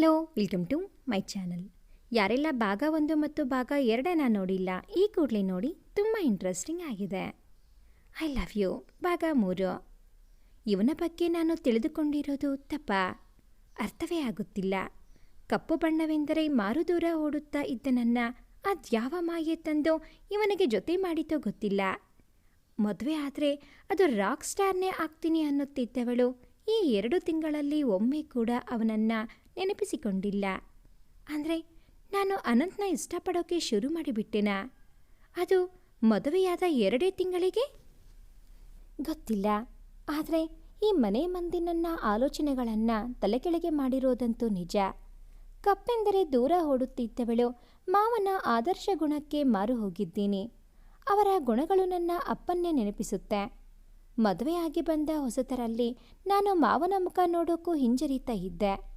Hello welcome to my channel ಯಾರೆಲ್ಲ ಭಾಗ ಒಂದು ಮತ್ತು ಭಾಗ ಎರಡನ್ನ ನೋಡಿಲ್ಲ, ಈ ಕೂಡಲೇ ನೋಡಿ ತುಂಬ ಇಂಟ್ರೆಸ್ಟಿಂಗ್ ಆಗಿದೆ. ಐ ಲವ್ ಯು ಭಾಗ ಮೂರು. ಇವನ ಬಗ್ಗೆ ನಾನು ತಿಳಿದುಕೊಂಡಿರೋದು ತಪ್ಪ, ಅರ್ಥವೇ ಆಗುತ್ತಿಲ್ಲ. ಕಪ್ಪು ಬಣ್ಣವೆಂದರೆ ಮಾರು ದೂರ ಓಡುತ್ತಾ ಇದ್ದ ನನ್ನ ಅದ್ಯಾವ ಮಾಯೆ ತಂದು ಇವನಿಗೆ ಜೊತೆ ಮಾಡಿತೋ ಗೊತ್ತಿಲ್ಲ. ಮದುವೆ ಆದರೆ ಅದು ರಾಕ್ ಸ್ಟಾರ್ನೇ ಆಗ್ತೀನಿ ಅನ್ನುತ್ತಿದ್ದವಳು, ಈ ಎರಡು ತಿಂಗಳಲ್ಲಿ ಒಮ್ಮೆ ಕೂಡ ಅವನನ್ನು ನೆನಪಿಸಿಕೊಂಡಿಲ್ಲ. ಅಂದರೆ ನಾನು ಅನಂತ್ನ ಇಷ್ಟಪಡೋಕೆ ಶುರು ಮಾಡಿಬಿಟ್ಟೆನಾ? ಅದು ಮದುವೆಯಾದ ಎರಡೇ ತಿಂಗಳಿಗೆ? ಗೊತ್ತಿಲ್ಲ. ಆದರೆ ಈ ಮನೆ ಮಂದಿನನ್ನ ಆಲೋಚನೆಗಳನ್ನು ತಲೆಕೆಳಗೆ ಮಾಡಿರೋದಂತೂ ನಿಜ. ಕಪ್ಪೆಂದರೆ ದೂರ ಓಡುತ್ತಿದ್ದವಳು ಮಾವನ ಆದರ್ಶ ಗುಣಕ್ಕೆ ಮಾರು ಹೋಗಿದ್ದೀನಿ. ಅವರ ಗುಣಗಳು ನನ್ನ ಅಪ್ಪನ್ನೇ ನೆನಪಿಸುತ್ತೆ. ಮದುವೆಯಾಗಿ ಬಂದ ಹೊಸತರಲ್ಲಿ ನಾನು ಮಾವನ ಮುಖ ನೋಡೋಕ್ಕೂ ಹಿಂಜರಿತಾ ಇದ್ದೆ.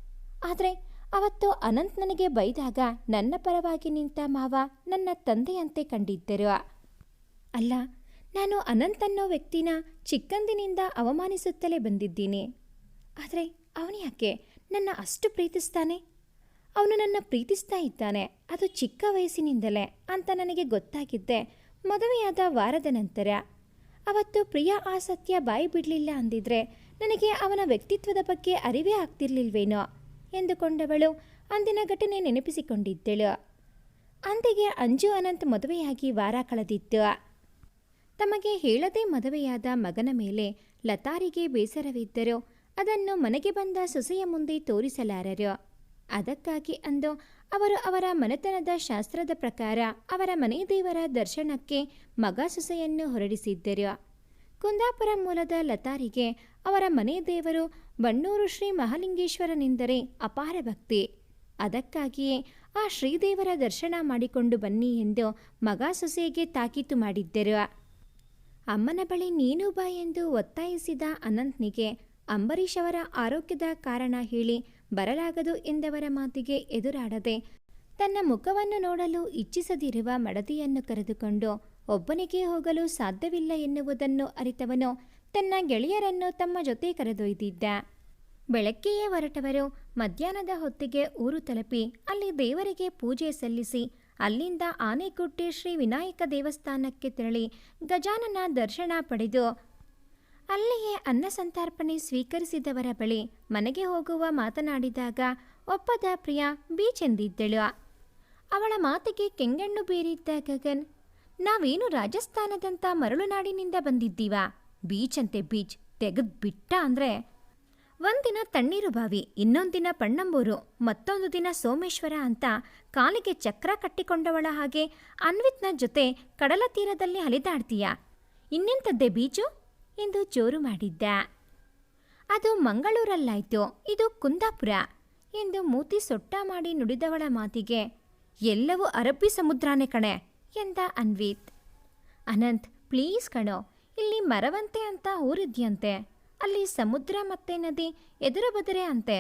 ಆದರೆ ಅವತ್ತು ಅನಂತ್ ನನಗೆ ಬೈದಾಗ ನನ್ನ ಪರವಾಗಿ ನಿಂತ ಮಾವ ನನ್ನ ತಂದೆಯಂತೆ ಕಂಡಿದ್ದರು. ಅಲ್ಲ, ನಾನು ಅನಂತ್ ಅನ್ನೋ ವ್ಯಕ್ತಿನ ಚಿಕ್ಕಂದಿನಿಂದ ಅವಮಾನಿಸುತ್ತಲೇ ಬಂದಿದ್ದೀನಿ. ಆದರೆ ಅವನು ಯಾಕೆ ನನ್ನ ಅಷ್ಟು ಪ್ರೀತಿಸ್ತಾನೆ? ಅವನು ನನ್ನ ಪ್ರೀತಿಸ್ತಾ ಇದ್ದಾನೆ, ಅದು ಚಿಕ್ಕ ವಯಸ್ಸಿನಿಂದಲೇ ಅಂತ ನನಗೆ ಗೊತ್ತಾಗಿದ್ದೆ ಮದುವೆಯಾದ ವಾರದ ನಂತರ. ಅವತ್ತು ಪ್ರಿಯ ಆ ಸತ್ಯ ಬಾಯಿ ಬಿಡಲಿಲ್ಲ ಅಂದಿದ್ರೆ ನನಗೆ ಅವನ ವ್ಯಕ್ತಿತ್ವದ ಬಗ್ಗೆ ಅರಿವೇ ಆಗ್ತಿರ್ಲಿಲ್ವೇನೋ? ಎಂದುಕೊಂಡವಳು. ಅಂದಿನ ಘಟನೆ ನೆನಪಿಸಿಕೊಂಡಿದ್ದಳು. ಅಂದಿಗೆ ಅಂಜು ಅನಂತ್ ಮದುವೆಯಾಗಿ ವಾರ ಕಳೆದಿತ್ತು. ತಮಗೆ ಹೇಳದೆ ಮದುವೆಯಾದ ಮಗನ ಮೇಲೆ ಲತಾರಿಗೆ ಬೇಸರವಿದ್ದರು. ಅದನ್ನು ಮನೆಗೆ ಬಂದ ಸೊಸೆಯ ಮುಂದೆ ತೋರಿಸಲಾರರು. ಅದಕ್ಕಾಗಿ ಅಂದು ಅವರು ಅವರ ಮನೆತನದ ಶಾಸ್ತ್ರದ ಪ್ರಕಾರ ಅವರ ಮನೆ ದೇವರ ದರ್ಶನಕ್ಕೆ ಮಗ ಸೊಸೆಯನ್ನು ಹೊರಡಿಸಿದ್ದರು. ಕುಂದಾಪುರ ಮೂಲದ ಲತಾರಿಗೆ ಅವರ ಮನೆ ದೇವರು ಬಣ್ಣೂರು ಶ್ರೀ ಮಹಾಲಿಂಗೇಶ್ವರನೆಂದರೆ ಅಪಾರ ಭಕ್ತಿ. ಅದಕ್ಕಾಗಿಯೇ ಆ ಶ್ರೀದೇವರ ದರ್ಶನ ಮಾಡಿಕೊಂಡು ಬನ್ನಿ ಎಂದು ಮಗ ಸೊಸೆಗೆ ತಾಕೀತು ಮಾಡಿದ್ದರು. ಅಮ್ಮನ ಬಳಿ ನೀನು ಬಾ ಎಂದು ಒತ್ತಾಯಿಸಿದ ಅನಂತ್ನಿಗೆ ಅಂಬರೀಷ್ ಅವರ ಆರೋಗ್ಯದ ಕಾರಣ ಹೇಳಿ ಬರಲಾಗದು ಎಂದವರ ಮಾತಿಗೆ ಎದುರಾಡದೆ ತನ್ನ ಮುಖವನ್ನು ನೋಡಲು ಇಚ್ಛಿಸದಿರುವ ಮಡದಿಯನ್ನು ಕರೆದುಕೊಂಡು ಒಬ್ಬನಿಗೆ ಹೋಗಲು ಸಾಧ್ಯವಿಲ್ಲ ಎನ್ನುವುದನ್ನು ಅರಿತವನು ತನ್ನ ಗೆಳೆಯರನ್ನು ತಮ್ಮ ಜೊತೆ ಕರೆದೊಯ್ದಿದ್ದ. ಬೆಳಗ್ಗೆಯೇ ಹೊರಟವರು ಮಧ್ಯಾಹ್ನದ ಹೊತ್ತಿಗೆ ಊರು ತಲುಪಿ ಅಲ್ಲಿ ದೇವರಿಗೆ ಪೂಜೆ ಸಲ್ಲಿಸಿ ಅಲ್ಲಿಂದ ಆನೆಗುಡ್ಡೆ ಶ್ರೀ ವಿನಾಯಕ ದೇವಸ್ಥಾನಕ್ಕೆ ತೆರಳಿ ಗಜಾನನ ದರ್ಶನ ಪಡೆದು ಅಲ್ಲಿಯೇ ಅನ್ನ ಸಂತರ್ಪಣೆ ಸ್ವೀಕರಿಸಿದವರ ಬಳಿ ಮನೆಗೆ ಹೋಗುವ ಮಾತನಾಡಿದಾಗ ಒಪ್ಪದ ಪ್ರಿಯ ಬೀಚೆಂದಿದ್ದಳು. ಅವಳ ಮಾತಿಗೆ ಕೆಂಗಣ್ಣು ಬೀರಿದ್ದ ಗಗನ್ ನಾವೇನು ರಾಜಸ್ಥಾನದಂಥ ಮರಳುನಾಡಿನಿಂದ ಬಂದಿದ್ದೀವಾ? ಬೀಚ್ ಅಂತೆ ಬೀಚ್ ತೆಗೆದು ಬಿಟ್ಟ ಅಂದರೆ? ಒಂದಿನ ತಣ್ಣೀರು ಬಾವಿ, ಇನ್ನೊಂದಿನ ದಿನ ಪಣ್ಣಂಬೂರು, ಮತ್ತೊಂದು ದಿನ ಸೋಮೇಶ್ವರ ಅಂತ ಕಾಲಿಗೆ ಚಕ್ರ ಕಟ್ಟಿಕೊಂಡವಳ ಹಾಗೆ ಅನ್ವಿತ್ನ ಜೊತೆ ಕಡಲ ತೀರದಲ್ಲಿ ಅಲಿದಾಡ್ತೀಯ ಇನ್ನೆಂಥದ್ದೇ ಬೀಚು? ಎಂದು ಜೋರು ಮಾಡಿದ್ದ. ಅದು ಮಂಗಳೂರಲ್ಲಾಯ್ತು, ಇದು ಕುಂದಾಪುರ ಎಂದು ಮೂತಿ ಸೊಟ್ಟ ಮಾಡಿ ನುಡಿದವಳ ಮಾತಿಗೆ, ಎಲ್ಲವೂ ಅರಬ್ಬಿ ಸಮುದ್ರನೇ ಕಣೆ. ಎಂದ ಅನ್ವಿತ್. ಅನಂತ್ ಪ್ಲೀಸ್ ಕಣೋ, ಇಲ್ಲಿ ಮರವಂತೆ ಅಂತ ಊರಿದ್ಯಂತೆ. ಅಲ್ಲಿ ಸಮುದ್ರ ಮತ್ತೆ ನದಿ ಎದುರು ಬದರೆ ಅಂತೆ.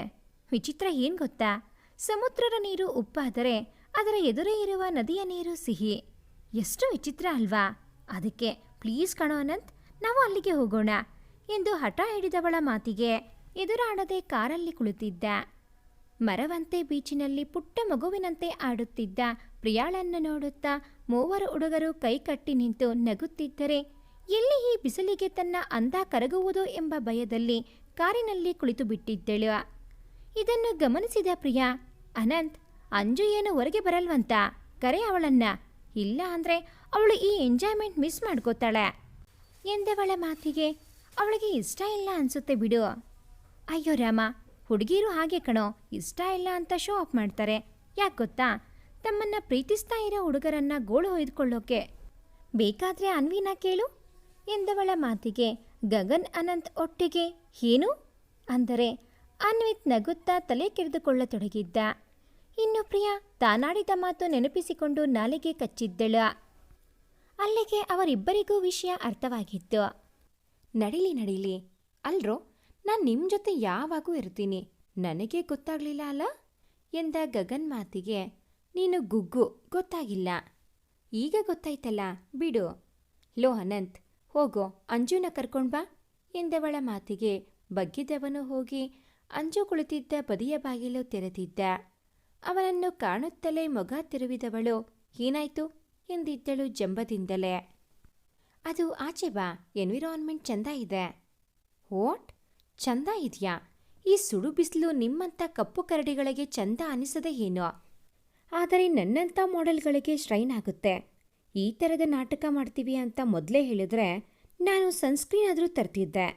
ವಿಚಿತ್ರ ಏನು ಗೊತ್ತಾ? ಸಮುದ್ರದ ನೀರು ಉಪ್ಪಾದರೆ ಅದರ ಎದುರೇ ಇರುವ ನದಿಯ ನೀರು ಸಿಹಿ. ಎಷ್ಟು ವಿಚಿತ್ರ ಅಲ್ವಾ? ಅದಕ್ಕೆ ಪ್ಲೀಸ್ ಕಣೋ ಅನಂತ್, ನಾವು ಅಲ್ಲಿಗೆ ಹೋಗೋಣ ಎಂದು ಹಠ ಹಿಡಿದವಳ ಮಾತಿಗೆ ಎದುರಾಡದೆ ಕಾರಲ್ಲಿ ಕುಳಿತಿದ್ದ. ಮರವಂತೆ ಬೀಚಿನಲ್ಲಿ ಪುಟ್ಟ ಮಗುವಿನಂತೆ ಆಡುತ್ತಿದ್ದ ಪ್ರಿಯಾಳನ್ನು ನೋಡುತ್ತಾ ಮೂವರು ಹುಡುಗರು ಕೈಕಟ್ಟಿ ನಿಂತು ನಗುತ್ತಿದ್ದರೆ, ಎಲ್ಲಿ ಈ ಬಿಸಿಲಿಗೆ ತನ್ನ ಅಂದ ಕರಗುವುದು ಎಂಬ ಭಯದಲ್ಲಿ ಕಾರಿನಲ್ಲಿ ಕುಳಿತು ಬಿಟ್ಟಿದ್ದಳು. ಇದನ್ನು ಗಮನಿಸಿದ ಪ್ರಿಯಾ, ಅನಂತ್, ಅಂಜು ಏನು ಹೊರಗೆ ಬರಲ್ವಂತ? ಕರೆ ಅವಳನ್ನ. ಇಲ್ಲ ಅಂದ್ರೆ ಅವಳು ಈ ಎಂಜಾಯ್ಮೆಂಟ್ ಮಿಸ್ ಮಾಡ್ಕೋತಾಳೆ. ಎಂದವಳ ಮಾತಿಗೆ, ಅವಳಿಗೆ ಇಷ್ಟ ಇಲ್ಲ ಅನ್ಸುತ್ತೆ ಬಿಡು. ಅಯ್ಯೋ ರಾಮ, ಹುಡುಗಿರು ಹಾಗೆ ಕಣೋ, ಇಷ್ಟ ಇಲ್ಲ ಅಂತ ಶೋ ಆಫ್ ಮಾಡ್ತಾರೆ. ಯಾಕೆ ಗೊತ್ತಾ? ತಮ್ಮನ್ನ ಪ್ರೀತಿಸ್ತಾ ಇರೋ ಹುಡುಗರನ್ನ ಗೋಳು ಹೊಯ್ದುಕೊಳ್ಳೋಕೆ ಬೇಕಾದ್ರೆ ಅನ್ವಿನ ಕೇಳು ಎಂದವಳ ಮಾತಿಗೆ ಗಗನ್ ಅನಂತ್ ಒಟ್ಟಿಗೆ, ಏನು? ಅಂದರೆ ಅನ್ವಿತ್ ನಗುತ್ತಾ ತಲೆ ಕೆರೆದುಕೊಳ್ಳತೊಡಗಿದ್ದ. ಇನ್ನು ಪ್ರಿಯಾ, ತಾನಾಡಿದ ಮಾತು ನೆನಪಿಸಿಕೊಂಡು ನಾಲಿಗೆ ಕಚ್ಚಿದ್ದಳು. ಅಲ್ಲಿಗೆ ಅವರಿಬ್ಬರಿಗೂ ವಿಷಯ ಅರ್ಥವಾಗಿತ್ತು. ನಡೀಲಿ ನಡೀಲಿ. ಅಲ್ರೋ, ನಾನು ನಿಮ್ಮ ಜೊತೆ ಯಾವಾಗೂ ಇರ್ತೀನಿ. ನನಗೆ ಗೊತ್ತಾಗ್ಲಿಲ್ಲ ಅಲ್ಲ? ಎಂದ ಗಗನ್ ಮಾತಿಗೆ ನೀನು ಗುಗ್ಗು, ಗೊತ್ತಾಗಿಲ್ಲ. ಈಗ ಗೊತ್ತಾಯ್ತಲ್ಲ, ಬಿಡು. ಲೋ ಅನಂತ್, ಹೋಗೋ, ಅಂಜುನ ಕರ್ಕೊಂಡ್ ಬಾ, ಎಂದವಳ ಮಾತಿಗೆ ಬಗ್ಗಿದವನು ಹೋಗಿ ಅಂಜು ಕುಳಿತಿದ್ದ ಬದಿಯ ಬಾಗಿಲು ತೆರೆದಿದ್ದ. ಅವನನ್ನು ಕಾಣುತ್ತಲೇ ಮೊಗ ತಿರುವಿದವಳು, ಏನಾಯ್ತು? ಎಂದಿದ್ದಳು ಜಂಬದಿಂದಲೇ. ಅದು ಆಚೆ ಬಾ, ಎನ್ವಿರಾನ್ಮೆಂಟ್ ಚಂದ ಇದೆ. ಓಟ್ ಚಂದ ಇದೆಯಾ? ಈ ಸುಡು ಬಿಸಿಲು ನಿಮ್ಮಂಥ ಕಪ್ಪು ಕರಡಿಗಳಿಗೆ ಚಂದ ಅನಿಸದೆ ಏನೋ? ಆದರೆ ನನ್ನಂಥ ಮಾಡೆಲ್ಗಳಿಗೆ ಶ್ರೈನ್ ಆಗುತ್ತೆ. ಈ ಥರದ ನಾಟಕ ಮಾಡ್ತೀವಿ ಅಂತ ಮೊದಲೇ ಹೇಳಿದ್ರೆ ನಾನು ಸನ್ಸ್ಕ್ರೀನ್ ಆದರೂ ತರ್ತಿದ್ದೆ.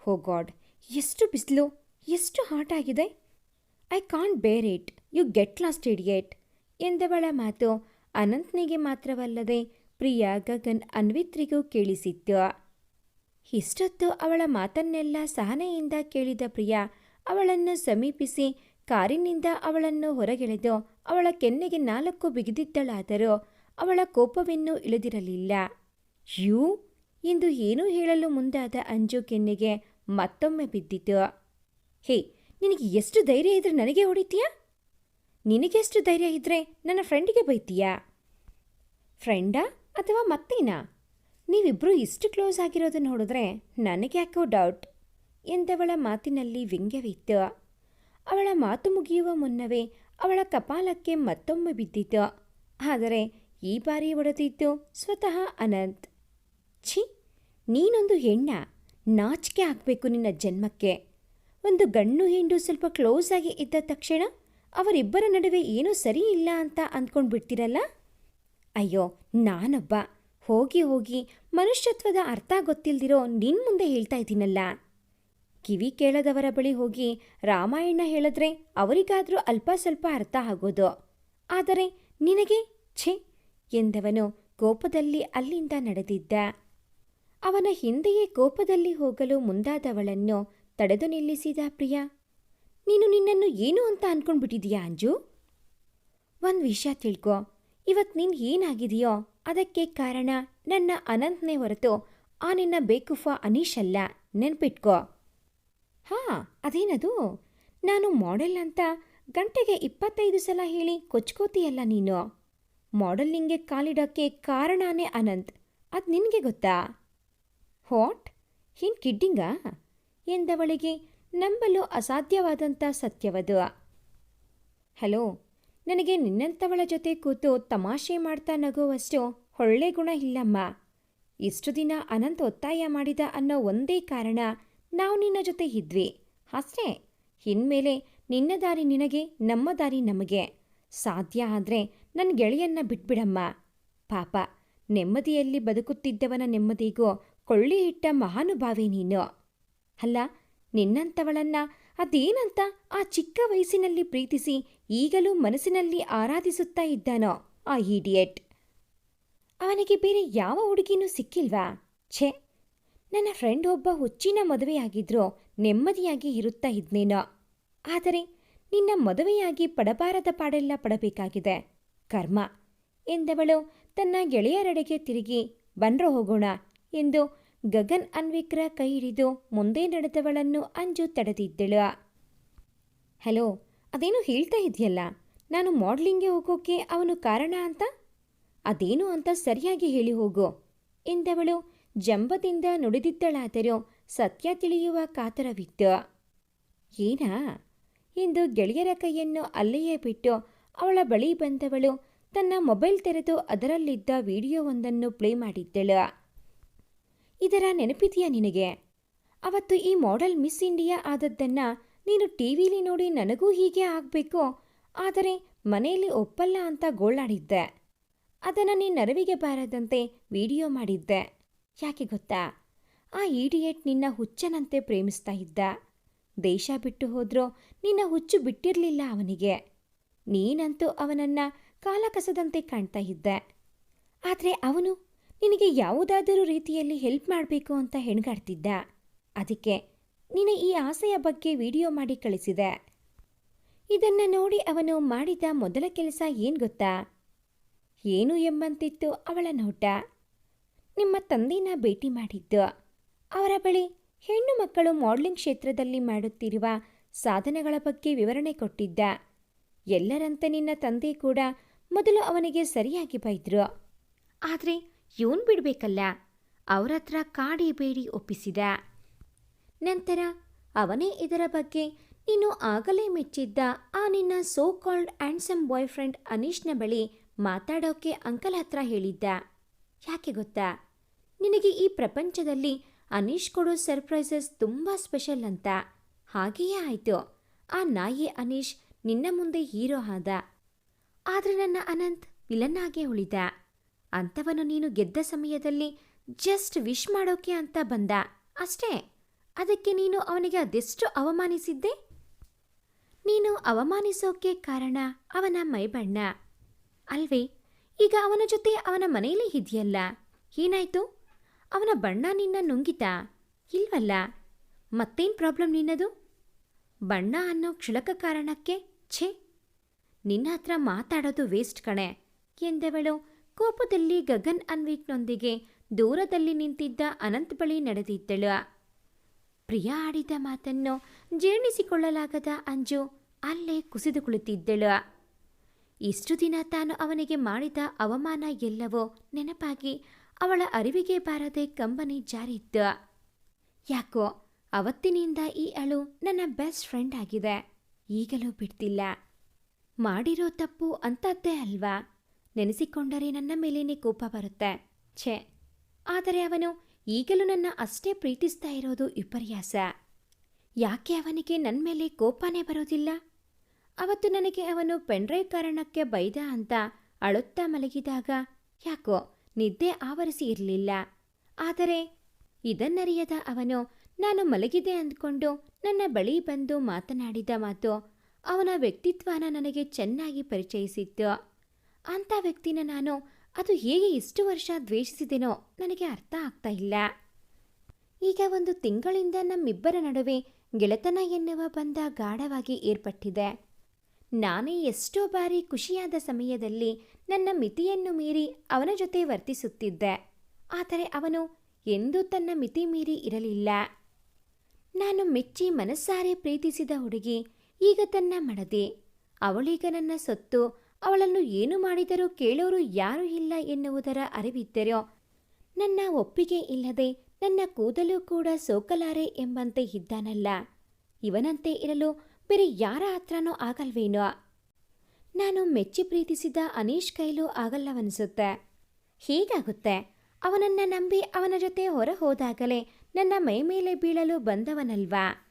ಹೋ ಗಾಡ್, ಎಷ್ಟು ಬಿಸಿಲು, ಎಷ್ಟು ಹಾಟ್ ಆಗಿದೆ. I can't bear it, you get lost idiot ಎಂದವಳ ಮಾತು ಅನಂತ್ನಿಗೆ ಮಾತ್ರವಲ್ಲದೆ ಪ್ರಿಯಾ, ಗಗನ್, ಅನ್ವಿತ್ರಿಗೂ ಕೇಳಿಸಿತ್ತು. ಇಷ್ಟೊತ್ತು ಅವಳ ಮಾತನ್ನೆಲ್ಲ ಸಹನೆಯಿಂದ ಕೇಳಿದ ಪ್ರಿಯಾ ಅವಳನ್ನು ಸಮೀಪಿಸಿ ಕಾರಿನಿಂದ ಅವಳನ್ನು ಹೊರಗೆಳೆದು ಅವಳ ಕೆನ್ನೆಗೆ ನಾಲ್ಕು ಬಿಗಿದಿದ್ದಳಾದರೂ ಅವಳ ಕೋಪವೆನ್ನೂ ಇಳಿದಿರಲಿಲ್ಲ. ಯು ಎಂದು ಏನೂ ಹೇಳಲು ಮುಂದಾದ ಅಂಜು ಕೆನ್ನೆಗೆ ಮತ್ತೊಮ್ಮೆ ಬಿದ್ದಿತು. ಹೇ, ನಿನಗೆ ಎಷ್ಟು ಧೈರ್ಯ ಇದ್ರೆ ನನಗೆ ಹೊಡಿತೀಯಾ? ನಿನಗೆಷ್ಟು ಧೈರ್ಯ ಇದ್ರೆ ನನ್ನ ಫ್ರೆಂಡಿಗೆ ಬೈತೀಯಾ? ಫ್ರೆಂಡಾ ಅಥವಾ ಮತ್ತೇನಾ? ನೀವಿಬ್ಬರೂ ಇಷ್ಟು ಕ್ಲೋಸ್ ಆಗಿರೋದು ನೋಡಿದ್ರೆ ನನಗೆ ಯಾಕೋ ಡೌಟ್, ಎಂದವಳ ಮಾತಿನಲ್ಲಿ ವ್ಯಂಗ್ಯವಿತ್ತು. ಅವಳ ಮಾತು ಮುಗಿಯುವ ಮುನ್ನವೇ ಅವಳ ಕಪಾಲಕ್ಕೆ ಮತ್ತೊಮ್ಮೆ ಬಿದ್ದಿತು ಆದರೆ ಈ ಬಾರಿ ಹೊಡೆದಿದ್ದು ಸ್ವತಃ ಅನಂತ್. ಛೀ, ನೀನೊಂದು ಹೆಣ್ಣ, ನಾಚಿಕೆ ಹಾಕಬೇಕು ನಿನ್ನ ಜನ್ಮಕ್ಕೆ. ಒಂದು ಗಂಡು ಹೆಂಡು ಸ್ವಲ್ಪ ಕ್ಲೋಸ್ ಆಗಿ ಇದ್ದ ತಕ್ಷಣ ಅವರಿಬ್ಬರ ನಡುವೆ ಏನೂ ಸರಿ ಇಲ್ಲ ಅಂತ ಅಂದ್ಕೊಂಡು ಬಿಡ್ತೀರಲ್ಲ? ಅಯ್ಯೋ, ನಾನೊಬ್ಬ. ಹೋಗಿ ಹೋಗಿ ಮನುಷ್ಯತ್ವದ ಅರ್ಥ ಗೊತ್ತಿಲ್ದಿರೋ ನಿನ್ನ ಮುಂದೆ ಹೇಳ್ತಾ ಇದ್ದೀನಲ್ಲ. ಕಿವಿ ಕೇಳದವರ ಬಳಿ ಹೋಗಿ ರಾಮಾಯಣ ಹೇಳಿದ್ರೆ ಅವರಿಗಾದರೂ ಅಲ್ಪ ಸ್ವಲ್ಪ ಅರ್ಥ ಆಗೋದು. ಆದರೆ ನಿನಗೆ ಛೇ ಎಂದವನು ಕೋಪದಲ್ಲಿ ಅಲ್ಲಿಂದ ನಡೆದಿದ್ದ. ಅವನ ಹಿಂದೆಯೇ ಕೋಪದಲ್ಲಿ ಹೋಗಲು ಮುಂದಾದವಳನ್ನು ತಡೆದು ನಿಲ್ಲಿಸಿದ ಪ್ರಿಯ, ನೀನು ನಿನ್ನನ್ನು ಏನು ಅಂತ ಅನ್ಕೊಂಡ್ಬಿಟ್ಟಿದೀಯಾ ಅಂಜು? ಒಂದು ವಿಷಯ ತಿಳ್ಕೊ ಇವತ್ತು ನೀನು ಏನಾಗಿದೆಯೋ ಅದಕ್ಕೆ ಕಾರಣ ನನ್ನ ಅನಂತ್ನೇ ಹೊರತು ಆ ನಿನ್ನ ಬೇಕುಫ ಅನೀಶ್ ಅಲ್ಲ, ನೆನ್ಪಿಟ್ಕೋ. ಹಾ, ಅದೇನದು? ನಾನು ಮಾಡೆಲ್ ಅಂತ ಗಂಟೆಗೆ ಇಪ್ಪತ್ತೈದು ಸಲ ಹೇಳಿ ಕೊಚ್ಕೋತೀಯಲ್ಲ ನೀನು? ಮಾಡೆಲಿಂಗ್ಗೆ ಕಾಲಿಡೋಕ್ಕೆ ಕಾರಣನೇ ಅನಂತ್. ಅದು ನಿನಗೆ ಗೊತ್ತಾ? ಹಾಟ್ ಏನು ಕಿಡ್ಡಿಂಗಾ ಎಂದವಳಿಗೆ ನಂಬಲು ಅಸಾಧ್ಯವಾದಂಥ ಸತ್ಯವದು. ಹಲೋ ನನಗೆ ನಿನ್ನಂಥವಳ ಜೊತೆ ಕೂತು ತಮಾಷೆ ಮಾಡ್ತಾ ನಗುವಷ್ಟು ಒಳ್ಳೆ ಗುಣ ಇಲ್ಲಮ್ಮ. ಇಷ್ಟು ದಿನ ಅನಂತ್ ಒತ್ತಾಯ ಮಾಡಿದ ಅನ್ನೋ ಒಂದೇ ಕಾರಣ ನಾವು ನಿನ್ನ ಜೊತೆ ಇದ್ವಿ. ಅಷ್ಟೇ. ಇನ್ಮೇಲೆ ನಿನ್ನ ದಾರಿ ನಿನಗೆ, ನಮ್ಮ ದಾರಿ ನಮಗೆ. ಸಾಧ್ಯ ಆದರೆ ನನ್ನ ಗೆಳೆಯನ್ನ ಬಿಟ್ಬಿಡಮ್ಮ. ಪಾಪ, ನೆಮ್ಮದಿಯಲ್ಲಿ ಬದುಕುತ್ತಿದ್ದವನ ನೆಮ್ಮದಿಗೂ ಕೊಳ್ಳಿ ಇಟ್ಟ ಮಹಾನುಭಾವಿ ನೀನು. ಅಲ್ಲ ನಿನ್ನಂಥವಳನ್ನ ಅದೇನಂತ ಆ ಚಿಕ್ಕ ವಯಸ್ಸಿನಲ್ಲಿ ಪ್ರೀತಿಸಿ ಈಗಲೂ ಮನಸ್ಸಿನಲ್ಲಿ ಆರಾಧಿಸುತ್ತಾ ಇದ್ದಾನೋ ಆ ಈಡಿಯಟ್ ಅವನಿಗೆ ಬೇರೆ ಯಾವ ಹುಡುಗಿನೂ ಸಿಕ್ಕಿಲ್ವಾ? ಛೇ ನನ್ನ ಫ್ರೆಂಡ್ ಒಬ್ಬ ಹುಚ್ಚಿನ ಮದುವೆಯಾಗಿದ್ರೂ ನೆಮ್ಮದಿಯಾಗಿ ಇರುತ್ತಾ ಇದ್ನೇನೋ. ಆದರೆ ನಿನ್ನ ಮದುವೆಯಾಗಿ ಪಡಬಾರದ ಪಾಡೆಲ್ಲ ಪಡಬೇಕಾಗಿದೆ. ಕರ್ಮ. ಎಂದವಳು ತನ್ನ ಗೆಳೆಯರೆಡೆಗೆ ತಿರುಗಿ ಬನ್ರೋ ಹೋಗೋಣ ಎಂದು ಗಗನ್ ಅನ್ವಿಕ್ರ ಕೈ ಹಿಡಿದು ಮುಂದೆ ನಡೆದವಳನ್ನು ಅಂಜು ತಡೆದಿದ್ದಳು. ಹಲೋ, ಅದೇನು ಹೇಳ್ತಾ ಇದೆಯಲ್ಲ? ನಾನು ಮಾಡ್ಲಿಂಗ್ಗೆ ಹೋಗೋಕೆ ಅವನು ಕಾರಣ ಅಂತ? ಅದೇನು ಅಂತ ಸರಿಯಾಗಿ ಹೇಳಿ ಹೋಗು ಎಂದವಳು ಜಂಬದಿಂದ ನುಡಿದಿದ್ದಳಾದರೂ ಸತ್ಯ ತಿಳಿಯುವ ಕಾತರವಿತ್ತು. ಏನಾ? ಎಂದು ಗೆಳೆಯರ ಕೈಯನ್ನು ಅಲ್ಲಿಯೇ ಬಿಟ್ಟು ಅವಳ ಬಳಿ ಬಂದವಳು ತನ್ನ ಮೊಬೈಲ್ ತೆರೆದು ಅದರಲ್ಲಿದ್ದ ವಿಡಿಯೋವೊಂದನ್ನು ಪ್ಲೇ ಮಾಡಿದ್ದಳು. ಇದರ ನೆನಪಿದೆಯಾ ನಿನಗೆ? ಅವತ್ತು ಈ ಮಾಡೆಲ್ ಮಿಸ್ ಇಂಡಿಯಾ ಆದದ್ದನ್ನು ನೀನು ಟಿವಿಲಿ ನೋಡಿ ನನಗೂ ಹೀಗೆ ಆಗಬೇಕು, ಆದರೆ ಮನೆಯಲ್ಲಿ ಒಪ್ಪಲ್ಲ ಅಂತ ಗೋಳಾಡಿದ್ದೆ. ಅದನ್ನು ನೀನು ನರವಿಗೆ ಬಾರದಂತೆ ವಿಡಿಯೋ ಮಾಡಿದ್ದೆ. ಯಾಕೆ ಗೊತ್ತಾ? ಆ ಈಡಿಯೇಟ್ ನಿನ್ನ ಹುಚ್ಚನಂತೆ ಪ್ರೇಮಿಸ್ತಾ ಇದ್ದ. ದೇಶ ಬಿಟ್ಟು ಹೋದ್ರೂ ನಿನ್ನ ಹುಚ್ಚು ಬಿಟ್ಟಿರಲಿಲ್ಲ ಅವನಿಗೆ. ನೀನಂತೂ ಅವನನ್ನ ಕಾಲಕಸದಂತೆ ಕಾಣ್ತಾ ಇದ್ದೆ. ಆದರೆ ಅವನು ನಿನಗೆ ಯಾವುದಾದರೂ ರೀತಿಯಲ್ಲಿ ಹೆಲ್ಪ್ ಮಾಡಬೇಕು ಅಂತ ಹೆಣ್ಗಾಡ್ತಿದ್ದ. ಅದಕ್ಕೆ ನಿನ್ನ ಈ ಆಸೆಯ ಬಗ್ಗೆ ವಿಡಿಯೋ ಮಾಡಿ ಕಳಿಸಿದೆ. ಇದನ್ನ ನೋಡಿ ಅವನು ಮಾಡಿದ ಮೊದಲ ಕೆಲಸ ಏನ್ ಗೊತ್ತಾ? ಏನು ಎಂಬಂತಿತ್ತು ಅವಳ ನೋಟ? ನಿಮ್ಮ ತಂದೆನ ಭೇಟಿ ಮಾಡಿದ್ದು. ಅವರ ಬಳಿ ಹೆಣ್ಣು ಮಕ್ಕಳು ಮಾಡಲಿಂಗ್ ಕ್ಷೇತ್ರದಲ್ಲಿ ಮಾಡುತ್ತಿರುವ ಸಾಧನೆಗಳ ಬಗ್ಗೆ ವಿವರಣೆ ಕೊಟ್ಟಿದ್ದ. ಎಲ್ಲರಂತೆ ನಿನ್ನ ತಂದೆ ಕೂಡ ಮೊದಲು ಅವನಿಗೆ ಸರಿಯಾಗಿ ಬೈದ್ರು. ಆದರೆ ಇವನ್ ಬಿಡಬೇಕಲ್ಲ. ಅವರ ಹತ್ರ ಕಾಡಿ ಬೇಡಿ ಒಪ್ಪಿಸಿದ. ನಂತರ ಅವನೇ ಇದರ ಬಗ್ಗೆ ನೀನು ಆಗಲೇ ಮೆಚ್ಚಿದ್ದ ಆ ನಿನ್ನ so called handsome boyfriend ಅನೀಶ್ನ ಬಳಿ ಮಾತಾಡೋಕೆ ಅಂಕಲ್ ಹತ್ರ ಹೇಳಿದ್ದ. ಯಾಕೆ ಗೊತ್ತಾ? ನಿನಗೆ ಈ ಪ್ರಪಂಚದಲ್ಲಿ ಅನೀಶ್ ಕೊಡೋ ಸರ್ಪ್ರೈಸಸ್ ತುಂಬ ಸ್ಪೆಷಲ್ ಅಂತ. ಹಾಗೆಯೇ ಆಯಿತು. ಆ ನಾಯಿ ಅನೀಶ್ ನಿನ್ನ ಮುಂದೆ ಹೀರೋ ಆದ. ಆದರೆ ನನ್ನ ಅನಂತ್ ವಿಲನ್ ಆಗೇ ಉಳಿದ. ಅಂಥವನು ನೀನು ಗೆದ್ದ ಸಮಯದಲ್ಲಿ ಜಸ್ಟ್ ವಿಶ್ ಮಾಡೋಕೆ ಅಂತ ಬಂದ. ಅಷ್ಟೇ. ಅದಕ್ಕೆ ನೀನು ಅವನಿಗೆ ಅದೆಷ್ಟು ಅವಮಾನಿಸಿದ್ದೆ? ನೀನು ಅವಮಾನಿಸೋಕೆ ಕಾರಣ ಅವನ ಮೈಬಣ್ಣ. ಅಲ್ವೇ, ಈಗ ಅವನ ಜೊತೆ ಅವನ ಮನೆಯಲ್ಲಿ ಇದೆಯಲ್ಲ ಏನಾಯ್ತು? ಅವನ ಬಣ್ಣ ನಿನ್ನ ನುಂಗಿತ? ಇಲ್ವಲ್ಲ? ಮತ್ತೇನು ಪ್ರಾಬ್ಲಮ್ ನಿನ್ನದು? ಬಣ್ಣ ಅನ್ನೋ ಕ್ಷುಲಕ ಕಾರಣಕ್ಕೆ ಛೇ! ನಿನ್ನ ಹತ್ರ ಮಾತಾಡೋದು ವೇಸ್ಟ್ ಕಣೆ, ಎಂದವಳು ಕೋಪದಲ್ಲಿ ಗಗನ್ ಅನ್ವಿಕ್ನೊಂದಿಗೆ ದೂರದಲ್ಲಿ ನಿಂತಿದ್ದ ಅನಂತ್ ಬಳಿ ನಡೆದಿದ್ದಳು. ಪ್ರಿಯ ಆಡಿದ ಮಾತನ್ನು ಜೀರ್ಣಿಸಿಕೊಳ್ಳಲಾಗದ ಅಂಜು ಅಲ್ಲೇ ಕುಸಿದು ಕುಳಿತಿದ್ದಳು. ಇಷ್ಟು ದಿನ ತಾನು ಅವನಿಗೆ ಮಾಡಿದ ಅವಮಾನ ಎಲ್ಲವೋ ನೆನಪಾಗಿ ಅವಳ ಅರಿವಿಗೆ ಬಾರದೆ ಕಂಬನಿ ಜಾರಿದ್ದ. ಯಾಕೋ, ಅವತ್ತಿನಿಂದ ಈ ಅಳು ನನ್ನ ಬೆಸ್ಟ್ ಫ್ರೆಂಡ್ ಆಗಿದೆ. ಈಗಲೂ ಬಿಡ್ತಿಲ್ಲ. ಮಾಡಿರೋ ತಪ್ಪು ಅಂತದ್ದೇ ಅಲ್ವಾ? ನೆನೆಸಿಕೊಂಡರೆ ನನ್ನ ಮೇಲೇನೆ ಕೋಪ ಬರುತ್ತೆ. ಛೇ, ಆದರೆ ಅವನು ಈಗಲೂ ನನ್ನ ಅಷ್ಟೇ ಪ್ರೀತಿಸ್ತಾ ಇರೋದು ವಿಪರ್ಯಾಸ. ಯಾಕೆ ಅವನಿಗೆ ನನ್ನ ಮೇಲೆ ಕೋಪನೇ ಬರೋದಿಲ್ಲ? ಅವತ್ತು ನನಗೆ ಅವನು ಪೆಂಡ್ರೈ ಕಾರಣಕ್ಕೆ ಬೈದ ಅಂತ ಅಳುತ್ತಾ ಮಲಗಿದಾಗ, ಯಾಕೋ ನಿದ್ದೆ ಆವರಿಸಿ ಇರಲಿಲ್ಲ. ಆದರೆ ಇದನ್ನರಿಯದ ಅವನು, ನಾನು ಮಲಗಿದೆ ಅಂದ್ಕೊಂಡು ನನ್ನ ಬಳಿ ಬಂದು ಮಾತನಾಡಿದ ಮಾತು ಅವನ ವ್ಯಕ್ತಿತ್ವನ ನನಗೆ ಚೆನ್ನಾಗಿ ಪರಿಚಯಿಸಿತ್ತು. ಅಂಥ ವ್ಯಕ್ತಿನ ನಾನು ಅದು ಹೇಗೆ ಇಷ್ಟು ವರ್ಷ ದ್ವೇಷಿಸಿದೆನೋ ನನಗೆ ಅರ್ಥ ಆಗ್ತಾ ಇಲ್ಲ. ಈಗ ಒಂದು ತಿಂಗಳಿಂದ ನಮ್ಮಿಬ್ಬರ ನಡುವೆ ಗೆಳೆತನ ಎನ್ನುವ ಬಂಧ ಗಾಢವಾಗಿ ಏರ್ಪಟ್ಟಿದೆ. ನಾನೇ ಎಷ್ಟೋ ಬಾರಿ ಖುಷಿಯಾದ ಸಮಯದಲ್ಲಿ ನನ್ನ ಮಿತಿಯನ್ನು ಮೀರಿ ಅವನ ಜೊತೆ ವರ್ತಿಸುತ್ತಿದ್ದೆ. ಆದರೆ ಅವನು ಎಂದೂ ತನ್ನ ಮಿತಿ ಮೀರಿ ಇರಲಿಲ್ಲ. ನಾನು ಮೆಚ್ಚಿ ಮನಸ್ಸಾರೆ ಪ್ರೀತಿಸಿದ ಹುಡುಗಿ ಈಗ ತನ್ನ ಮಡದಿ. ಅವಳೀಗ ನನ್ನ ಸೊತ್ತು, ಅವಳನ್ನು ಏನು ಮಾಡಿದರೂ ಕೇಳೋರು ಯಾರೂ ಇಲ್ಲ ಎನ್ನುವುದರ ಅರಿವಿದ್ದರೋ ನನ್ನ ಒಪ್ಪಿಗೆ ಇಲ್ಲದೆ ನನ್ನ ಕೂದಲು ಕೂಡ ಸೋಕಲಾರೆ ಎಂಬಂತೆ ಇದ್ದಾನಲ್ಲ. ಇವನಂತೆ ಇರಲು ಬೇರೆ ಯಾರ ಹತ್ರನೂ ಆಗಲ್ವೇನೋ? ನಾನು ಮೆಚ್ಚಿ ಪ್ರೀತಿಸಿದ ಅನೀಶ್ ಕೈಲೂ ಆಗಲ್ಲವನಿಸುತ್ತೆ ಹೀಗಾಗುತ್ತೆ? ಅವನನ್ನ ನಂಬಿ ಅವನ ಜೊತೆ ಹೊರ ಹೋದಾಗಲೇ ನನ್ನ ಮೈ ಮೇಲೆ ಬೀಳಲು ಬಂದವನಲ್ವಾ?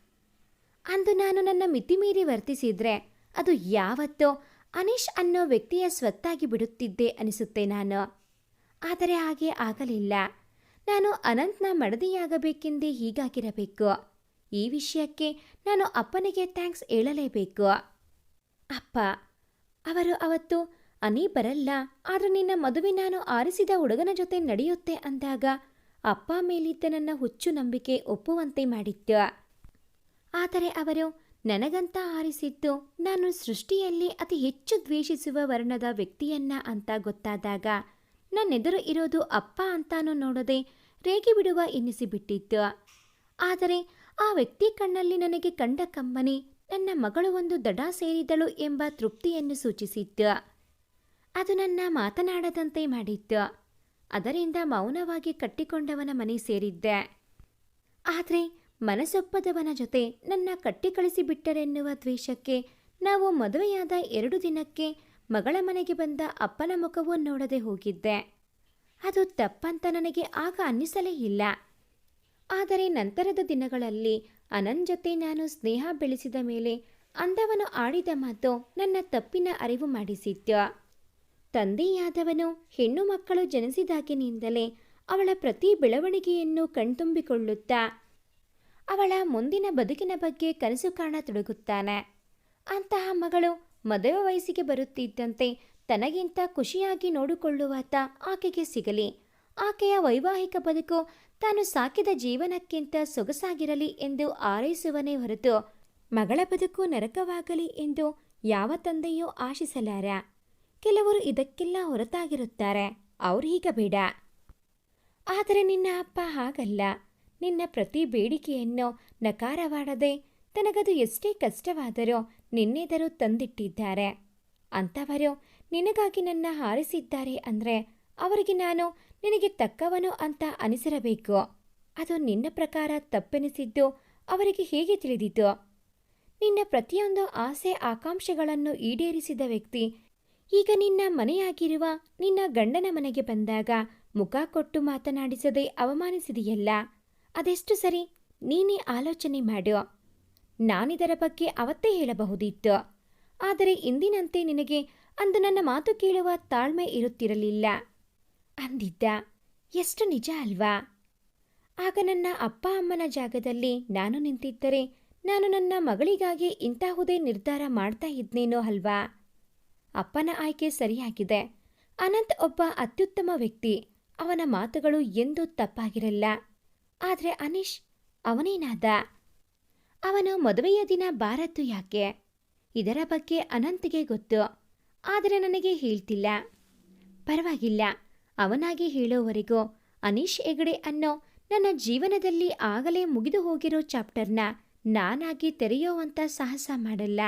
ಅಂದು ನಾನು ನನ್ನ ಮಿತಿಮೀರಿ ವರ್ತಿಸಿದ್ರೆ ಅದು ಯಾವತ್ತೋ ಅನೀಶ್ ಅನ್ನೋ ವ್ಯಕ್ತಿಯ ಸ್ವತ್ತಾಗಿ ಬಿಡುತ್ತಿದ್ದೆ ಅನಿಸುತ್ತೆ ನಾನು. ಆದರೆ ಹಾಗೆ ಆಗಲಿಲ್ಲ. ನಾನು ಅನಂತ್ನ ಮಡದಿಯಾಗಬೇಕೆಂದೇ ಹೀಗಾಗಿರಬೇಕು. ಈ ವಿಷಯಕ್ಕೆ ನಾನು ಅಪ್ಪನಿಗೆ ಥ್ಯಾಂಕ್ಸ್ ಹೇಳಲೇಬೇಕು. ಅಪ್ಪ, ಅವರು ಅವತ್ತು, ಅನಿ ಬರಲ್ಲ, ಆದ್ರೆ ನಿನ್ನ ಮದುವೆ ನಾನು ಆರಿಸಿದ ಹುಡುಗನ ಜೊತೆ ನಡೆಯುತ್ತೆ ಅಂದಾಗ, ಅಪ್ಪ ಮೇಲಿದ್ದ ನನ್ನ ಹುಚ್ಚು ನಂಬಿಕೆ ಒಪ್ಪುವಂತೆ ಮಾಡಿತ್ತು. ಆದರೆ ಅವರು, ನನಗಂತ ಆರಿಸಿದ್ದು ನಾನು ಸೃಷ್ಟಿಯಲ್ಲಿ ಅತಿ ಹೆಚ್ಚು ದ್ವೇಷಿಸುವ ವರ್ಣದ ವ್ಯಕ್ತಿಯನ್ನ ಅಂತ ಗೊತ್ತಾದಾಗ, ನನ್ನೆದುರು ಇರೋದು ಅಪ್ಪ ಅಂತಾನೂ ನೋಡದೆ ರೇಗಿ ಬಿಡುವ ಎನ್ನಿಸಿಬಿಟ್ಟಿತ್ತು ಆದರೆ ಆ ವ್ಯಕ್ತಿ ಕಣ್ಣಲ್ಲಿ ನನಗೆ ಕಂಡ ಕಂಬನಿ ನನ್ನ ಮಗಳು ಒಂದು ದಡ ಸೇರಿದಳು ಎಂಬ ತೃಪ್ತಿಯನ್ನು ಸೂಚಿಸಿತ್ತು. ಅದು ನನ್ನ ಮಾತನಾಡದಂತೆ ಮಾಡಿತ್ತು. ಅದರಿಂದ ಮೌನವಾಗಿ ಕಟ್ಟಿಕೊಂಡವನ ಮನೆ ಸೇರಿದ್ದೆ. ಆದರೆ ಮನಸೊಪ್ಪದವನ ಜೊತೆ ನನ್ನ ಕಟ್ಟಿ ಕಳಿಸಿಬಿಟ್ಟರೆನ್ನುವ ದ್ವೇಷಕ್ಕೆ ನಾವು ಮದುವೆಯಾದ ಎರಡು ದಿನಕ್ಕೆ ಮಗಳ ಮನೆಗೆ ಬಂದ ಅಪ್ಪನ ಮುಖವೂ ನೋಡದೆ ಹೋಗಿದ್ದೆ. ಅದು ತಪ್ಪಂತ ನನಗೆ ಆಗ ಅನ್ನಿಸಲೇ ಇಲ್ಲ. ಆದರೆ ನಂತರದ ದಿನಗಳಲ್ಲಿ ಅನನ್ ಜೊತೆ ನಾನು ಸ್ನೇಹ ಬೆಳೆಸಿದ ಮೇಲೆ ಅಂದವನು ಆಡಿದ ಮಾತು ನನ್ನ ತಪ್ಪಿನ ಅರಿವು ಮಾಡಿಸಿದ್ದ ತಂದೆಯಾದವನು ಹೆಣ್ಣು ಮಕ್ಕಳು ಜನಿಸಿದಾಗಿನಿಂದಲೇ ಅವಳ ಪ್ರತಿ ಬೆಳವಣಿಗೆಯನ್ನು ಕಣ್ತುಂಬಿಕೊಳ್ಳುತ್ತಾ ಅವಳ ಮುಂದಿನ ಬದುಕಿನ ಬಗ್ಗೆ ಕನಸು ಕಾಣತೊಡಗುತ್ತಾನೆ ಅಂತಹ ಮಗಳು ಮದುವೆ ವಯಸ್ಸಿಗೆ ಬರುತ್ತಿದ್ದಂತೆ ತನಗಿಂತ ಖುಷಿಯಾಗಿ ನೋಡಿಕೊಳ್ಳುವಾತ ಆಕೆಗೆ ಸಿಗಲಿ. ಆಕೆಯ ವೈವಾಹಿಕ ಬದುಕು ತಾನು ಸಾಕಿದ ಜೀವನಕ್ಕಿಂತ ಸೊಗಸಾಗಿರಲಿ ಎಂದು ಆರೈಸುವನೇ ಹೊರತು ಮಗಳ ಬದುಕು ನರಕವಾಗಲಿ ಎಂದು ಯಾವ ತಂದೆಯೂ ಆಶಿಸಲಾರ. ಕೆಲವರು ಇದಕ್ಕೆಲ್ಲ ಹೊರತಾಗಿರುತ್ತಾರೆ. ಅವ್ರೀಗ ಬೇಡ. ಆದರೆ ನಿನ್ನ ಅಪ್ಪ ಹಾಗಲ್ಲ. ನಿನ್ನ ಪ್ರತಿ ಬೇಡಿಕೆಯನ್ನು ನಕಾರವಾಡದೆ ತನಗದು ಎಷ್ಟೇ ಕಷ್ಟವಾದರೂ ನಿನ್ನೆದರು ತಂದಿಟ್ಟಿದ್ದಾರೆ. ಅಂಥವರು ನಿನಗಾಗಿ ನನ್ನ ಹಾರಿಸಿದ್ದಾರೆ ಅಂದರೆ ಅವರಿಗೆ ನಾನು ನಿನಗೆ ತಕ್ಕವನು ಅಂತ ಅನಿಸಿರಬೇಕು. ಅದು ನಿನ್ನ ಪ್ರಕಾರ ತಪ್ಪೆನಿಸಿದ್ದು ಅವರಿಗೆ ಹೇಗೆ ತಿಳಿದಿತು? ನಿನ್ನ ಪ್ರತಿಯೊಂದು ಆಸೆ ಆಕಾಂಕ್ಷೆಗಳನ್ನು ಈಡೇರಿಸಿದ ವ್ಯಕ್ತಿ ಈಗ ನಿನ್ನ ಮನೆಯಾಗಿರುವ ನಿನ್ನ ಗಂಡನ ಮನೆಗೆ ಬಂದಾಗ ಮುಖ ಕೊಟ್ಟು ಮಾತನಾಡಿಸದೆ ಅವಮಾನಿಸಿದೆಯಲ್ಲ? ಅದೆಷ್ಟು ಸರಿ? ನೀನೇ ಆಲೋಚನೆ ಮಾಡು. ನಾನಿದರ ಬಗ್ಗೆ ಅವತ್ತೇ ಹೇಳಬಹುದಿತ್ತು. ಆದರೆ ಇಂದಿನಂತೆ ನಿನಗೆ ಅಂದು ನನ್ನ ಮಾತು ಕೇಳುವ ತಾಳ್ಮೆ ಇರುತ್ತಿರಲಿಲ್ಲ. ಅಂದಿದ್ದ. ಎಷ್ಟು ನಿಜ ಅಲ್ವಾ? ಆಗ ನನ್ನ ಅಪ್ಪ ಅಮ್ಮನ ಜಾಗದಲ್ಲಿ ನಾನು ನಿಂತಿದ್ದರೆ ನಾನು ನನ್ನ ಮಗಳಿಗಾಗಿ ಇಂತಹುದೇ ನಿರ್ಧಾರ ಮಾಡ್ತಾ ಇದ್ನೇನೋ ಅಲ್ವಾ? ಅಪ್ಪನ ಆಯ್ಕೆ ಸರಿಯಾಗಿದೆ. ಅನಂತ್ ಒಬ್ಬ ಅತ್ಯುತ್ತಮ ವ್ಯಕ್ತಿ. ಅವನ ಮಾತುಗಳು ಎಂದೂ ತಪ್ಪಾಗಿರಲ್ಲ. ಆದರೆ ಅನೀಶ್, ಅವನೇನಾದ? ಅವನು ಮದುವೆಯ ದಿನ ಬಾರದ್ದು ಯಾಕೆ? ಇದರ ಬಗ್ಗೆ ಅನಂತ್ಗೆ ಗೊತ್ತು. ಆದರೆ ನನಗೆ ಹೇಳ್ತಿಲ್ಲ. ಪರವಾಗಿಲ್ಲ. ಅವನಾಗಿ ಹೇಳೋವರೆಗೂ ಅನೀಶ್ ಹೆಗಡೆ ಅನ್ನೋ ನನ್ನ ಜೀವನದಲ್ಲಿ ಆಗಲೇ ಮುಗಿದು ಹೋಗಿರೋ ಚಾಪ್ಟರ್ನ ನಾನಾಗಿ ತೆರೆಯೋವಂಥ ಸಾಹಸ ಮಾಡಲ್ಲ,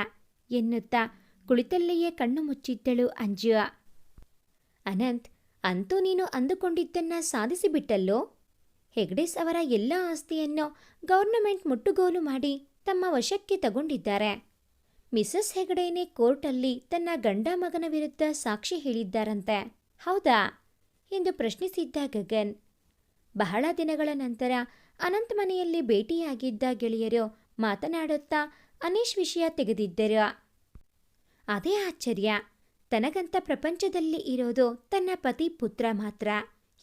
ಎನ್ನುತ್ತಾ ಕುಳಿತಲ್ಲಿಯೇ ಕಣ್ಣು ಮುಚ್ಚಿದ್ದಳು ಅಂಜು ಅನಂತ್, ಅಂತೂ ನೀನು ಅಂದುಕೊಂಡಿದ್ದನ್ನ ಸಾಧಿಸಿಬಿಟ್ಟಲ್ಲೋ? ಹೆಗ್ಡೆಸ್ ಅವರ ಎಲ್ಲ ಆಸ್ತಿಯನ್ನು ಗೌರ್ನಮೆಂಟ್ ಮುಟ್ಟುಗೋಲು ಮಾಡಿ ತಮ್ಮ ವಶಕ್ಕೆ ತಗೊಂಡಿದ್ದಾರೆ. ಮಿಸಸ್ ಹೆಗಡೆನೇ ಕೋರ್ಟಲ್ಲಿ ತನ್ನ ಗಂಡ ಮಗನ ವಿರುದ್ಧ ಸಾಕ್ಷಿ ಹೇಳಿದ್ದಾರಂತೆ. ಹೌದಾ? ಎಂದು ಪ್ರಶ್ನಿಸಿದ್ದ ಗಗನ್. ಬಹಳ ದಿನಗಳ ನಂತರ ಅನಂತ್ ಮನೆಯಲ್ಲಿ ಭೇಟಿಯಾಗಿದ್ದ ಗೆಳೆಯರು ಮಾತನಾಡುತ್ತಾ ಅನೀಶ್ ವಿಷಯ ತೆಗೆದಿದ್ದರು. ಅದೇ ಆಶ್ಚರ್ಯ. ತನಗಂತ ಪ್ರಪಂಚದಲ್ಲಿ ಇರೋದು ತನ್ನ ಪತಿ ಪುತ್ರ ಮಾತ್ರ.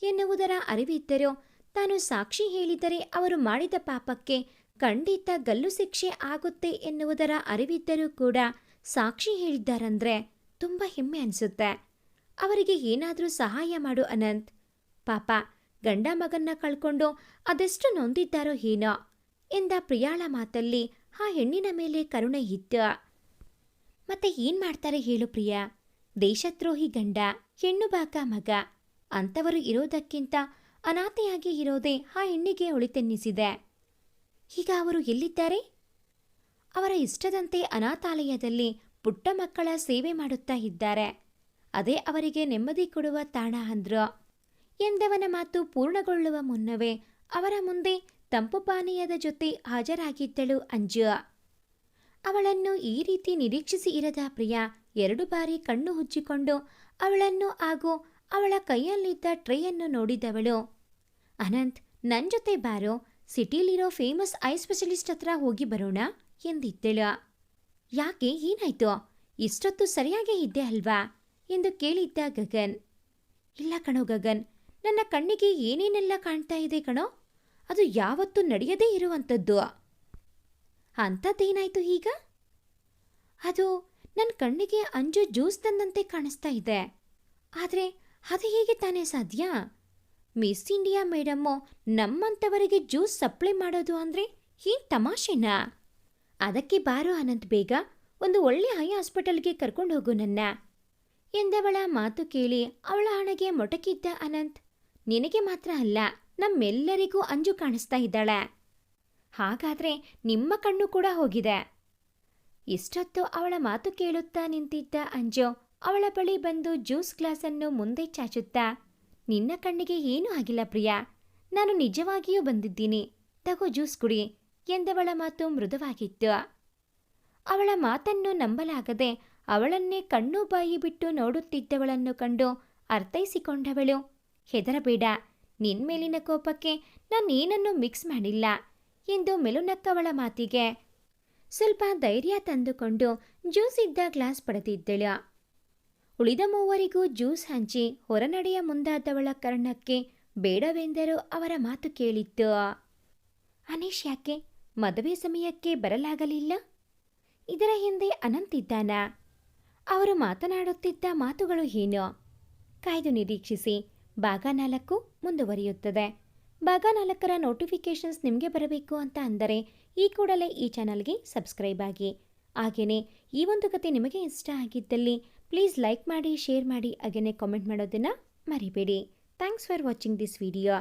ಎನ್ನುವುದರ ಅರಿವಿದ್ದರೂ ತಾನು ಸಾಕ್ಷಿ ಹೇಳಿದರೆ ಅವರು ಮಾಡಿದ ಪಾಪಕ್ಕೆ ಖಂಡಿತ ಗಲ್ಲು ಶಿಕ್ಷೆ ಆಗುತ್ತೆ ಎನ್ನುವುದರ ಅರಿವಿದ್ದರೂ ಕೂಡ ಸಾಕ್ಷಿ ಹೇಳಿದ್ದಾರಂದ್ರೆ ತುಂಬ ಹೆಮ್ಮೆ ಅನಿಸುತ್ತೆ. ಅವರಿಗೆ ಏನಾದರೂ ಸಹಾಯ ಮಾಡು ಅನಂತ್. ಪಾಪ, ಗಂಡ ಮಗನ್ನ ಕಳ್ಕೊಂಡು ಅದೆಷ್ಟು ನೊಂದಿದ್ದಾರೋ ಏನೋ ಎಂದ ಪ್ರಿಯಾಳ ಮಾತಲ್ಲಿ ಆ ಹೆಣ್ಣಿನ ಮೇಲೆ ಕರುಣೆ ಇದ್ದ ಮತ್ತೆ ಏನ್ ಮಾಡ್ತಾರೆ ಹೇಳು ಪ್ರಿಯ? ದೇಶದ್ರೋಹಿ ಗಂಡ, ಹೆಣ್ಣು ಬಾಕ ಮಗ, ಅಂಥವರು ಇರೋದಕ್ಕಿಂತ ಅನಾಥೆಯಾಗಿ ಇರೋದೇ ಆ ಹೆಣ್ಣಿಗೆ ಒಳಿತೆನ್ನಿಸಿದೆ. ಈಗ ಅವರು ಎಲ್ಲಿದ್ದಾರೆ? ಅವರ ಇಷ್ಟದಂತೆ ಅನಾಥಾಲಯದಲ್ಲಿ ಪುಟ್ಟ ಮಕ್ಕಳ ಸೇವೆ ಮಾಡುತ್ತಾ ಇದ್ದಾರೆ. ಅದೇ ಅವರಿಗೆ ನೆಮ್ಮದಿ ಕೊಡುವ ತಾಣ ಅಂದ್ರ. ಎಂದವನ ಮಾತು ಪೂರ್ಣಗೊಳ್ಳುವ ಮುನ್ನವೇ ಅವರ ಮುಂದೆ ತಂಪು ಪಾನೀಯದ ಜೊತೆ ಹಾಜರಾಗಿದ್ದಳು ಅಂಜು. ಅವಳನ್ನು ಈ ರೀತಿ ನಿರೀಕ್ಷಿಸಿ ಇರದ ಪ್ರಿಯ ಎರಡು ಬಾರಿ ಕಣ್ಣು ಹುಚ್ಚಿಕೊಂಡು ಅವಳನ್ನು ಹಾಗೂ ಅವಳ ಕೈಯಲ್ಲಿದ್ದ ಟ್ರೇಯನ್ನು ನೋಡಿದವಳು. ಅನಂತ್ ನನ್ನ ಜೊತೆ ಬಾರೋ, ಸಿಟಿಲಿರೋ ಫೇಮಸ್ ಐ ಸ್ಪೆಷಲಿಸ್ಟ್ ಹತ್ರ ಹೋಗಿ ಬರೋಣ ಎಂದಿದ್ದಳು. ಯಾಕೆ, ಏನಾಯ್ತು? ಇಷ್ಟೊತ್ತು ಸರಿಯಾಗೇ ಇದ್ದೆ ಅಲ್ವಾ? ಎಂದು ಕೇಳಿದ್ದ ಗಗನ್. ಇಲ್ಲ ಕಣೋ ಗಗನ್, ನನ್ನ ಕಣ್ಣಿಗೆ ಏನೇನೆಲ್ಲ ಕಾಣ್ತಾ ಇದೆ ಕಣೋ? ಅದು ಯಾವತ್ತೂ ನಡೆಯದೇ ಇರುವಂಥದ್ದು. ಅಂಥದ್ದೇನಾಯ್ತು ಈಗ? ಅದು ನನ್ನ ಕಣ್ಣಿಗೆ ಅಂಜು ಜ್ಯೂಸ್ ತಂದಂತೆ ಕಾಣಿಸ್ತಾ ಇದೆ. ಆದರೆ ಅದು ಹೇಗೆ ತಾನೇ ಸಾಧ್ಯ? ಮಿಸ್ ಇಂಡಿಯಾ ಮೇಡಮ್ಮು ನಮ್ಮಂಥವರಿಗೆ ಜ್ಯೂಸ್ ಸಪ್ಲೈ ಮಾಡೋದು ಅಂದರೆ ಏನು ತಮಾಷೆನಾ? ಅದಕ್ಕೆ ಬಾರೋ ಅನಂತ್ ಬೇಗ ಒಂದು ಒಳ್ಳೆ ಹೈ ಹಾಸ್ಪಿಟಲ್ಗೆ ಕರ್ಕೊಂಡು ಹೋಗು ನನ್ನ. ಎಂದವಳ ಮಾತು ಕೇಳಿ ಅವಳ ಹಣೆಗೆ ಮೊಟಕಿದ್ದ ಅನಂತ್, ನಿನಗೆ ಮಾತ್ರ ಅಲ್ಲ, ನಮ್ಮೆಲ್ಲರಿಗೂ ಅಂಜು ಕಾಣಿಸ್ತಾ ಇದ್ದಾಳೆ. ಹಾಗಾದ್ರೆ ನಿಮ್ಮ ಕಣ್ಣು ಕೂಡ ಹೋಗಿದೆ. ಇಷ್ಟೊತ್ತು ಅವಳ ಮಾತು ಕೇಳುತ್ತಾ ನಿಂತಿದ್ದ ಅಂಜು ಅವಳ ಬಳಿ ಬಂದು ಜ್ಯೂಸ್ ಗ್ಲಾಸನ್ನು ಮುಂದೆ ಚಾಚುತ್ತಾ, ನಿನ್ನ ಕಣ್ಣಿಗೆ ಏನೂ ಆಗಿಲ್ಲ ಪ್ರಿಯಾ, ನಾನು ನಿಜವಾಗಿಯೂ ಬಂದಿದ್ದೀನಿ, ತಗೋ ಜ್ಯೂಸ್ ಕುಡಿ ಎಂದವಳ ಮಾತು ಮೃದುವಾಗಿತ್ತು. ಅವಳ ಮಾತನ್ನು ನಂಬಲಾಗದೆ ಅವಳನ್ನೇ ಕಣ್ಣು ಬಾಯಿ ಬಿಟ್ಟು ನೋಡುತ್ತಿದ್ದವಳನ್ನು ಕಂಡು ಅರ್ಥೈಸಿಕೊಂಡವಳು. ಹೆದರಬೇಡ. ನಿನ್ಮೇಲಿನ ಕೋಪಕ್ಕೆ ನಾನೇನನ್ನೂ ಮಿಕ್ಸ್ ಮಾಡಿಲ್ಲ ಎಂದು ಮೆಲುನಕ್ಕವಳ ಮಾತಿಗೆ ಸ್ವಲ್ಪ ಧೈರ್ಯ ತಂದುಕೊಂಡು ಜ್ಯೂಸ್ ಇದ್ದ ಗ್ಲಾಸ್ ಪಡೆದಿದ್ದಳು. ಉಳಿದ ಮೂವರಿಗೂ ಜ್ಯೂಸ್ ಹಂಚಿ ಹೊರನಡೆಯ ಮುಂದಾದವಳ ಕರ್ಣಕ್ಕೆ ಬೇಡವೆಂದರೂ ಅವರ ಮಾತು ಕೇಳಿತ್ತು ಅನೀಶ್ ಯಾಕೆ? ಮದುವೆ ಸಮಯಕ್ಕೆ ಬರಲಾಗಲಿಲ್ಲ? ಇದರ ಹಿಂದೆ ಅನಂತಿದ್ದಾನ ಅವರು ಮಾತನಾಡುತ್ತಿದ್ದ ಮಾತುಗಳು ಏನು ಕಾಯ್ದು ನಿರೀಕ್ಷಿಸಿ, ಭಾಗ ನಾಲ್ಕು ಮುಂದುವರಿಯುತ್ತದೆ. ಭಾಗ ನಾಲ್ಕರ ನೋಟಿಫಿಕೇಷನ್ಸ್ ನಿಮಗೆ ಬರಬೇಕು ಅಂತ ಅಂದರೆ ಈ ಕೂಡಲೇ ಈ ಚಾನಲ್ಗೆ ಸಬ್ಸ್ಕ್ರೈಬ್ ಆಗಿ. ಹಾಗೆಯೇ ಈ ಒಂದು ಕತೆ ನಿಮಗೆ ಇಷ್ಟ ಆಗಿದ್ದಲ್ಲಿ ಪ್ಲೀಸ್ ಲೈಕ್ ಮಾಡಿ ಶೇರ್ ಮಾಡಿ ಹಾಗೆಯೇ ಕಾಮೆಂಟ್ ಮಾಡೋದನ್ನು ಮರಿಬೇಡಿ. Thanks for watching this video